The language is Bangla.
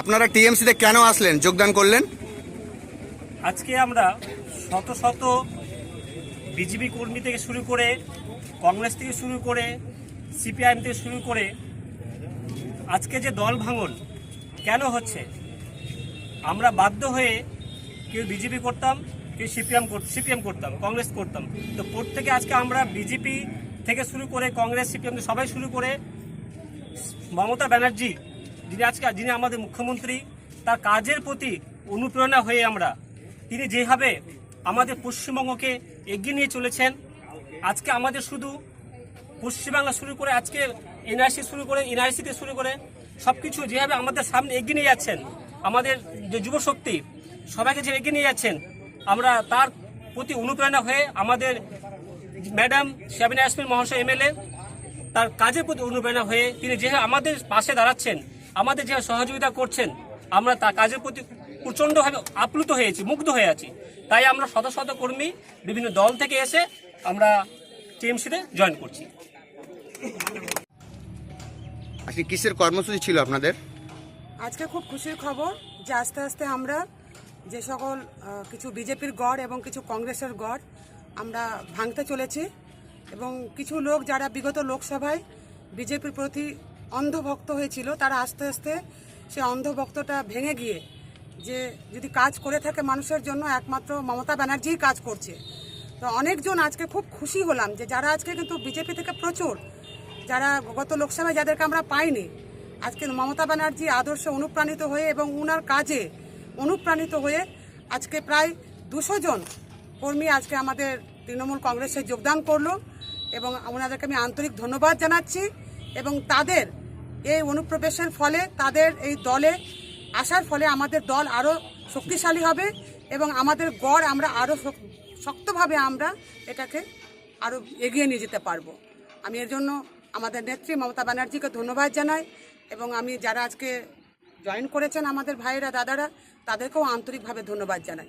আপনারা টিএমসিতে কেন আসলেন? যোগদান করলেন? আজকে আমরা শত শত বিজেপি কর্মী থেকে শুরু করে কংগ্রেস থেকে শুরু করে সিপিআইএম থেকে শুরু করে আজকে যে দল ভাঙন কেন হচ্ছে? আমরা বাধ্য হয়ে কেউ বিজেপি করতাম, কেউ সিপিএম সিপিএম করতাম, কংগ্রেস করতাম। তো প্রত্যেকে আজকে আমরা বিজেপি থেকে শুরু করে কংগ্রেস, সিপিএম সবাই শুরু করে মমতা ব্যানার্জি যিনি আজকে, যিনি আমাদের মুখ্যমন্ত্রী, তার কাজের প্রতি অনুপ্রেরণা হয়ে আমরা, তিনি যেভাবে আমাদের পশ্চিমবঙ্গকে এগিয়ে নিয়ে চলেছেন, আজকে আমাদের শুধু পশ্চিমবাংলা শুরু করে আজকে এনআরসি শুরু করে, এনআরসিতে শুরু করে সব কিছু যেভাবে আমাদের সামনে এগিয়ে নিয়ে যাচ্ছেন, আমাদের যে যুবশক্তি সবাইকে যে এগিয়ে নিয়ে যাচ্ছেন, আমরা তার প্রতি অনুপ্রেরণা হয়ে আমাদের ম্যাডাম শাবিনা ইয়াসমিন মহাশয় এমএলএ, তার কাজের প্রতি অনুপ্রেরণা হয়ে তিনি যেভাবে আমাদের পাশে দাঁড়াচ্ছেন আমাদের যে সহযোগিতা করছেন আমরা তার কাজের প্রতি প্রচণ্ডভাবে আপ্লুত হয়েছি মুগ্ধ হয়ে আছি। তাই আমরা শত শত কর্মী বিভিন্ন দল থেকে এসে আমরা টিএমসিতে জয়েন করছি। আজকে কিসের কর্মসূচি ছিল আপনাদের? আজকে খুব খুশির খবর যে আস্তে আস্তে আমরা যে সকল কিছু বিজেপির গড় এবং কিছু কংগ্রেসের গড় আমরা ভাঙতে চলেছি এবং কিছু লোক যারা বিগত লোকসভায় বিজেপির প্রতি অন্ধভক্ত হয়েছিল, তারা আস্তে আস্তে সে অন্ধভক্তটা ভেঙে গিয়ে যে যদি কাজ করে থাকে মানুষের জন্য, একমাত্র মমতা ব্যানার্জিই কাজ করছে। তো অনেকজন আজকে খুব খুশি হলাম যে যারা আজকে কিন্তু বিজেপি থেকে প্রচুর, যারা গত লোকসভায় যাদেরকে আমরা পাইনি, আজকে মমতা ব্যানার্জি আদর্শে অনুপ্রাণিত হয়ে এবং উনার কাজে অনুপ্রাণিত হয়ে আজকে প্রায় দুশো জন কর্মী আজকে আমাদের তৃণমূল কংগ্রেসে যোগদান করল এবং ওনাদেরকে আমি আন্তরিক ধন্যবাদ জানাচ্ছি। এবং তাদের এই অনুপ্রবেশের ফলে তাদের এই দলে আসার ফলে আমাদের দল আরও শক্তিশালী হবে এবং আমাদের গড় আমরা আরও শক্তভাবে আমরা এটাকে আরও এগিয়ে নিয়ে যেতে পারব। আমি এর জন্য আমাদের নেত্রী মমতা ব্যানার্জিকে ধন্যবাদ জানাই এবং আমি যারা আজকে জয়েন করেছেন আমাদের ভাইয়েরা, দাদারা, তাদেরকেও আন্তরিকভাবে ধন্যবাদ জানাই।